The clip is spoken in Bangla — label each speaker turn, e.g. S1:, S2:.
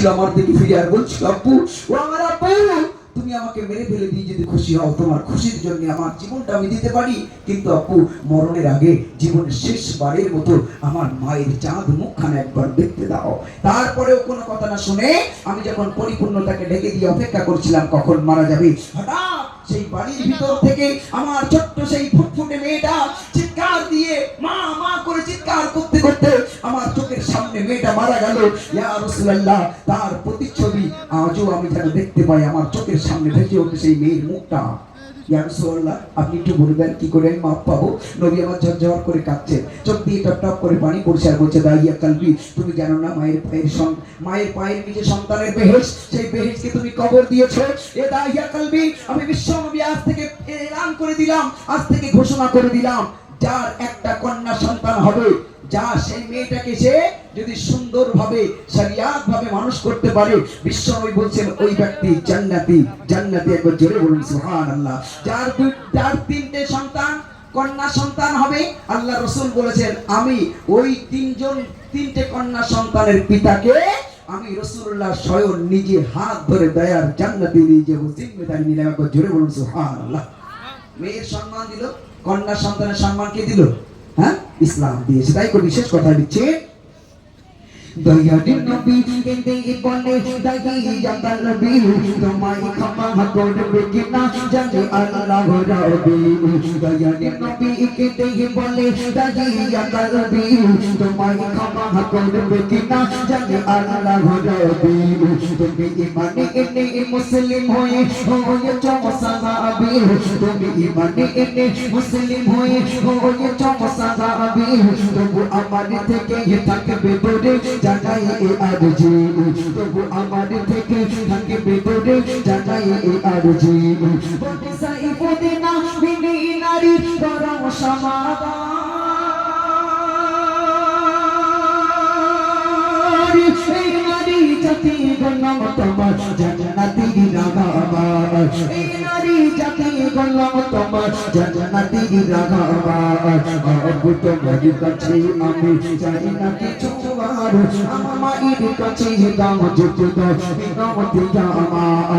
S1: তাকাচ্ছিল আমার দিকে ফিরে আর বলছিল আব্বু ও আমার আব্বু, তুমি আমাকে মেরে ফেলে দিয়ে যদি খুশি হও, তোমার খুশির জন্য আমার জীবনটা আমি দিতে পারি। কিন্তু আপু মরণের আগে জীবনের শেষবারের মতো আমার মায়ের চাঁদ মুখখানা একবার দেখতে দাও। তারপরেও কোনো কথা না শুনে আমি যখন পরিপূর্ণতাকে ঢেকে দিয়ে অপেক্ষা করছিলাম, কখন মারা যাবে, হঠাৎ সেই বাড়ির ভিতর থেকে আমার ছোট্ট সেই ফুটফুটে মেয়েটা সামনে মেয়েটা মারা গেল। ইয়া তার প্রতিচ্ছবি আজও আমি যেন দেখতে পাই, আমার চোখের সামনে ভেসে ওঠে সেই মেয়ের মুখটা। আপনি একটু বলবেন, কি করে আমি মাপ পাবো? নবী আমার ঝরঝর করে কাঁদছে। চোখ দিয়ে টপ টপ করে পানি পড়ছে আর বলছে দাইয়া কালবি, তুমি জানো না মায়ের পায়ের মায়ের পায়ের সন্তানের বেহেশ? সেই বেহেশকে তুমি কবর দিয়েছ? এ দাইয়া কালবি, আমি বিশ্ব নবী আজ থেকে এলান করে দিলাম, আজ থেকে ঘোষণা করে দিলাম। যার একটা কন্যা সন্তান হবে, যা সেই মেয়েটাকে সে যদি সুন্দরভাবে শরিয়াত ভাবে মানুষ করতে পারে, বিশ্বনবী বলছেন, ওই ব্যক্তি জান্নাতি জান্নাতি একবার জোরে বলুন, সুবহানাল্লাহ। যার দুই, যার তিনটে সন্তান, কন্যা সন্তান হবে, আল্লাহ রসুল বলেছেন, আমি ওই তিনজন, তিনটে কন্যা সন্তানের পিতাকে আমি রসুল্লাহ স্বয়ং নিজে হাত ধরে দয়ার জান্নাতি নিজে জিম্মেদারি নিলাম, একবার জোরে বলুন, সুবহানাল্লাহ। মেয়ের সম্মান দিল কন্যা সন্তানের সম্মান কে দিল? হ্যাঁ? ইসলাম দিয়েছে। তাই করে বিশেষ কথা দিচ্ছে মুসলিম হয়ে হয়ে চমসাবি তুমি ইমানে এনে মুসলিম হয়ে হয়ে চমসাবি তবু আমার থেকে থাকবে দূরে জানাই এ আরজি তবু আমার থেকে থাকবে দূরে জানাই এ আরজি বটে সাই বদে না বিনি নারী গরম সমাদার রাগাবার এই নারী জাতি গণম তোমার জান্নাতি রাগাবার আবু তোমার কাছে আমি চাই না কিছু আর আমার মায়ের কাছে দাম যেতে দাও বিনমতি আমার